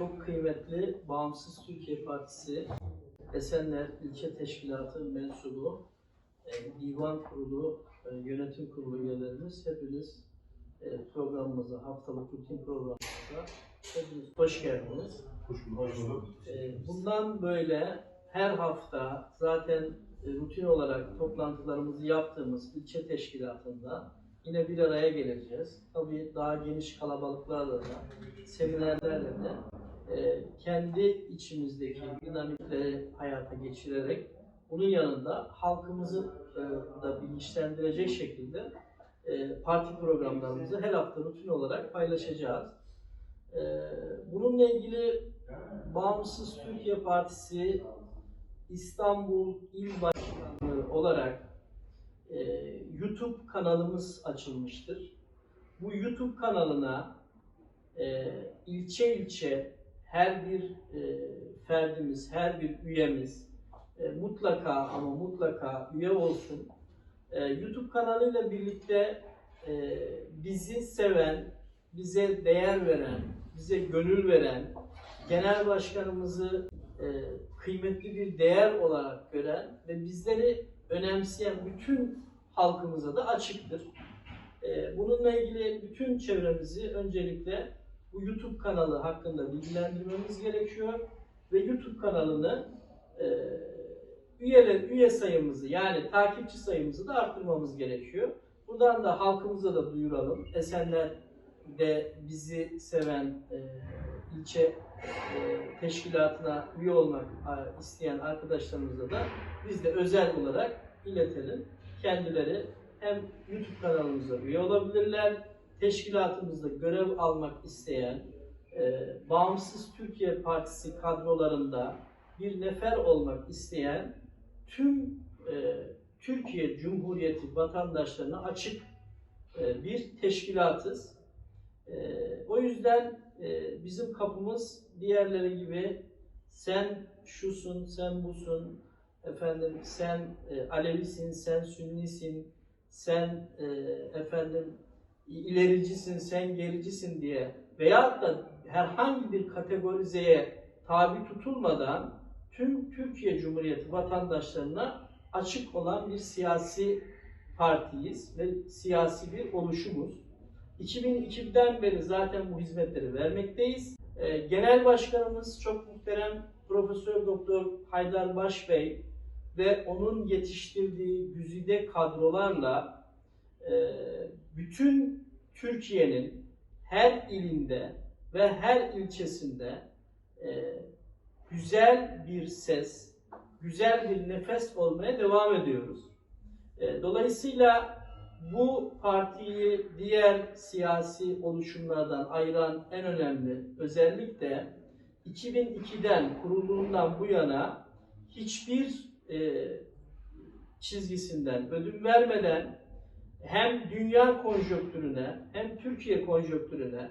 çok kıymetli Bağımsız Türkiye Partisi Esenler İlçe Teşkilatı mensubu e, Divan Kurulu, e, Yönetim Kurulu üyelerimiz hepiniz e, programımıza, haftalık rutin programımıza hepiniz hoş geldiniz. Hoş bulduk. Hoş bulduk. E, Bundan böyle her hafta zaten e, rutin olarak toplantılarımızı yaptığımız ilçe teşkilatında yine bir araya geleceğiz. Tabii daha geniş kalabalıklarla da, seminerlerle de kendi içimizdeki dinamikleri hayata geçirerek bunun yanında halkımızı e, da bilinçlendirecek şekilde e, parti programlarımızı her hafta rutin olarak paylaşacağız. E, bununla ilgili Bağımsız Türkiye Partisi İstanbul İl Başkanlığı olarak e, YouTube kanalımız açılmıştır. Bu YouTube kanalına e, ilçe ilçe her bir e, ferdimiz, her bir üyemiz e, mutlaka ama mutlaka üye olsun. E, YouTube kanalıyla birlikte e, bizi seven, bize değer veren, bize gönül veren, genel başkanımızı e, kıymetli bir değer olarak gören ve bizleri önemseyen bütün halkımıza da açıktır. E, bununla ilgili bütün çevremizi öncelikle bu YouTube kanalı hakkında bilgilendirmemiz gerekiyor ve YouTube kanalını e, üyeler üye sayımızı yani takipçi sayımızı da arttırmamız gerekiyor. Buradan da halkımıza da duyuralım. Esenler'de bizi seven e, ilçe e, teşkilatına üye olmak isteyen arkadaşlarımıza da biz de özel olarak iletelim. Kendileri hem YouTube kanalımıza üye olabilirler, teşkilatımızda görev almak isteyen, e, Bağımsız Türkiye Partisi kadrolarında bir nefer olmak isteyen tüm e, Türkiye Cumhuriyeti vatandaşlarına açık e, bir teşkilatız. E, o yüzden e, bizim kapımız diğerleri gibi sen şusun, sen busun, efendim sen e, Alevisin, sen Sünnisin, sen e, efendim ilericisin, sen gericisin diye veyahut da herhangi bir kategorizeye tabi tutulmadan tüm Türkiye Cumhuriyeti vatandaşlarına açık olan bir siyasi partiyiz ve siyasi bir oluşumuz. 2002'den beri zaten bu hizmetleri vermekteyiz. Ee, Genel Başkanımız çok muhterem Profesör Doktor Haydar Başbey ve onun yetiştirdiği güzide kadrolarla bütün Türkiye'nin her ilinde ve her ilçesinde e, güzel bir ses, güzel bir nefes olmaya devam ediyoruz. E, dolayısıyla bu partiyi diğer siyasi oluşumlardan ayıran en önemli özellik de 2002'den kurulduğundan bu yana hiçbir e, çizgisinden ödün vermeden hem dünya konjonktürüne hem Türkiye konjonktürüne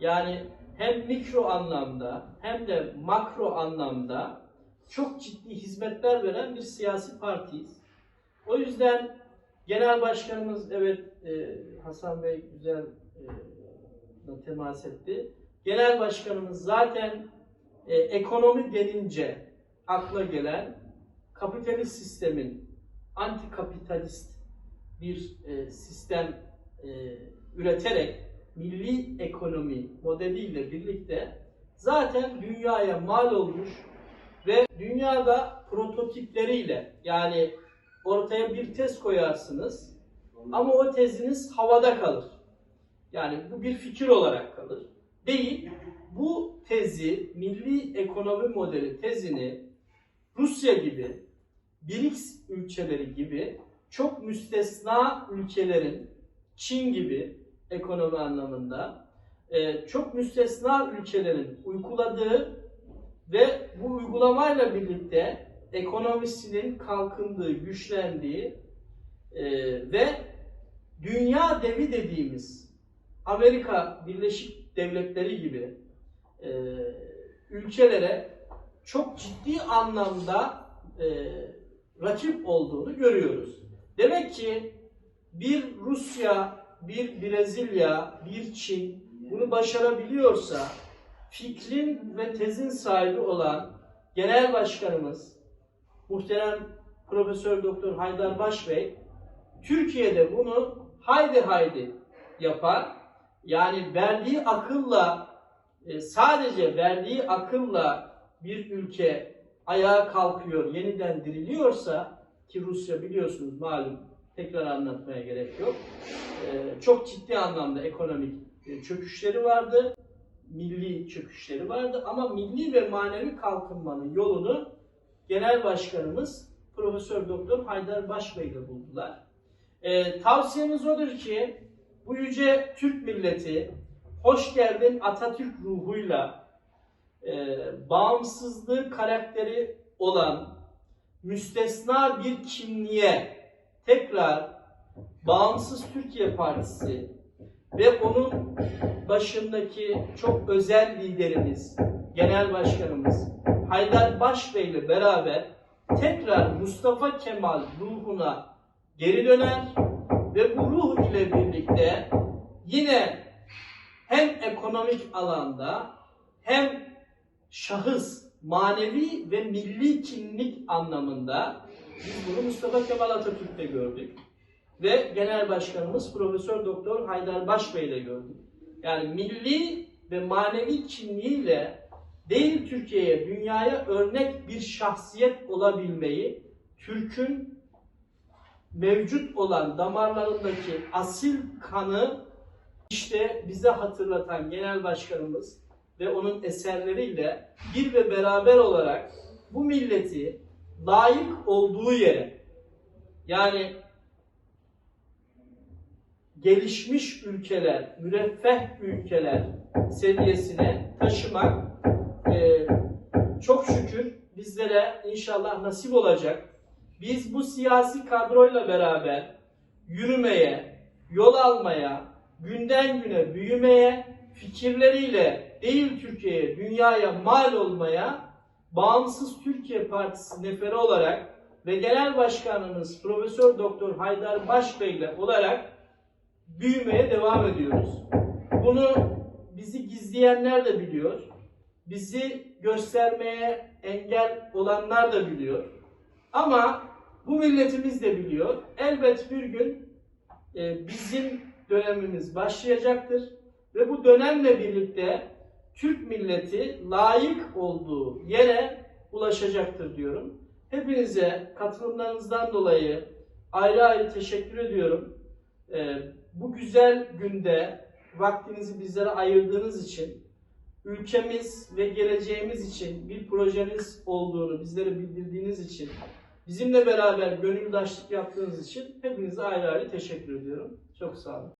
yani hem mikro anlamda hem de makro anlamda çok ciddi hizmetler veren bir siyasi partiyiz. O yüzden genel başkanımız evet e, Hasan Bey güzel e, temas etti. Genel başkanımız zaten e, ekonomi denince akla gelen kapitalist sistemin antikapitalist bir e, sistem e, üreterek milli ekonomi modeliyle birlikte zaten dünyaya mal olmuş ve dünyada prototipleriyle yani ortaya bir tez koyarsınız ama o teziniz havada kalır. Yani bu bir fikir olarak kalır. Değil, bu tezi, milli ekonomi modeli tezini Rusya gibi, BRICS ülkeleri gibi çok müstesna ülkelerin, Çin gibi ekonomi anlamında, e, çok müstesna ülkelerin uyguladığı ve bu uygulamayla birlikte ekonomisinin kalkındığı, güçlendiği e, ve dünya devi dediğimiz Amerika Birleşik Devletleri gibi e, ülkelere çok ciddi anlamda rakip olduğunu görüyoruz. Demek ki bir Rusya, bir Brezilya, bir Çin bunu başarabiliyorsa fikrin ve tezin sahibi olan Genel Başkanımız muhterem Profesör Doktor Haydar Başbey Türkiye'de bunu haydi haydi yapar. Yani verdiği akılla e, sadece verdiği akılla bir ülke ayağa kalkıyor, yeniden diriliyorsa ki Rusya biliyorsunuz malum tekrar anlatmaya gerek yok. E, çok ciddi anlamda ekonomik e, çöküşleri vardı. Milli çöküşleri vardı ama milli ve manevi kalkınmanın yolunu Genel Başkanımız Profesör Doktor Haydar Başbey ile buldular. E, tavsiyemiz odur ki bu yüce Türk milleti hoş geldin Atatürk ruhuyla e, bağımsızlığı karakteri olan müstesna bir kimliğe tekrar Bağımsız Türkiye Partisi ve onun başındaki çok özel liderimiz, genel başkanımız Haydar Başbey ile beraber tekrar Mustafa Kemal ruhuna geri döner ve bu ruh ile birlikte yine hem ekonomik alanda hem şahıs, manevi ve milli kimlik anlamında biz bunu Mustafa Kemal Atatürk'te gördük. Ve Genel Başkanımız Profesör Doktor Haydar Başbey ile gördük. Yani milli ve manevi kimliğiyle değil Türkiye'ye, dünyaya örnek bir şahsiyet olabilmeyi Türk'ün mevcut olan damarlarındaki asil kanı işte bize hatırlatan genel başkanımız ve onun eserleriyle bir ve beraber olarak bu milleti layık olduğu yere yani gelişmiş ülkeler, müreffeh ülkeler seviyesine taşımak e, çok şükür bizlere inşallah nasip olacak. Biz bu siyasi kadroyla beraber yürümeye, yol almaya, günden güne büyümeye, fikirleriyle değil Türkiye'ye, dünyaya mal olmaya Bağımsız Türkiye Partisi neferi olarak ve Genel Başkanımız Profesör Doktor Haydar Başbey ile olarak büyümeye devam ediyoruz. Bunu bizi gizleyenler de biliyor. Bizi göstermeye engel olanlar da biliyor. Ama bu milletimiz de biliyor. Elbet bir gün e, bizim dönemimiz başlayacaktır. Ve bu dönemle birlikte Türk milleti layık olduğu yere ulaşacaktır diyorum. Hepinize katılımlarınızdan dolayı ayrı ayrı teşekkür ediyorum. Ee, bu güzel günde vaktinizi bizlere ayırdığınız için, ülkemiz ve geleceğimiz için bir projeniz olduğunu bizlere bildirdiğiniz için, bizimle beraber gönüldaşlık yaptığınız için hepinize ayrı ayrı teşekkür ediyorum. Çok sağ olun.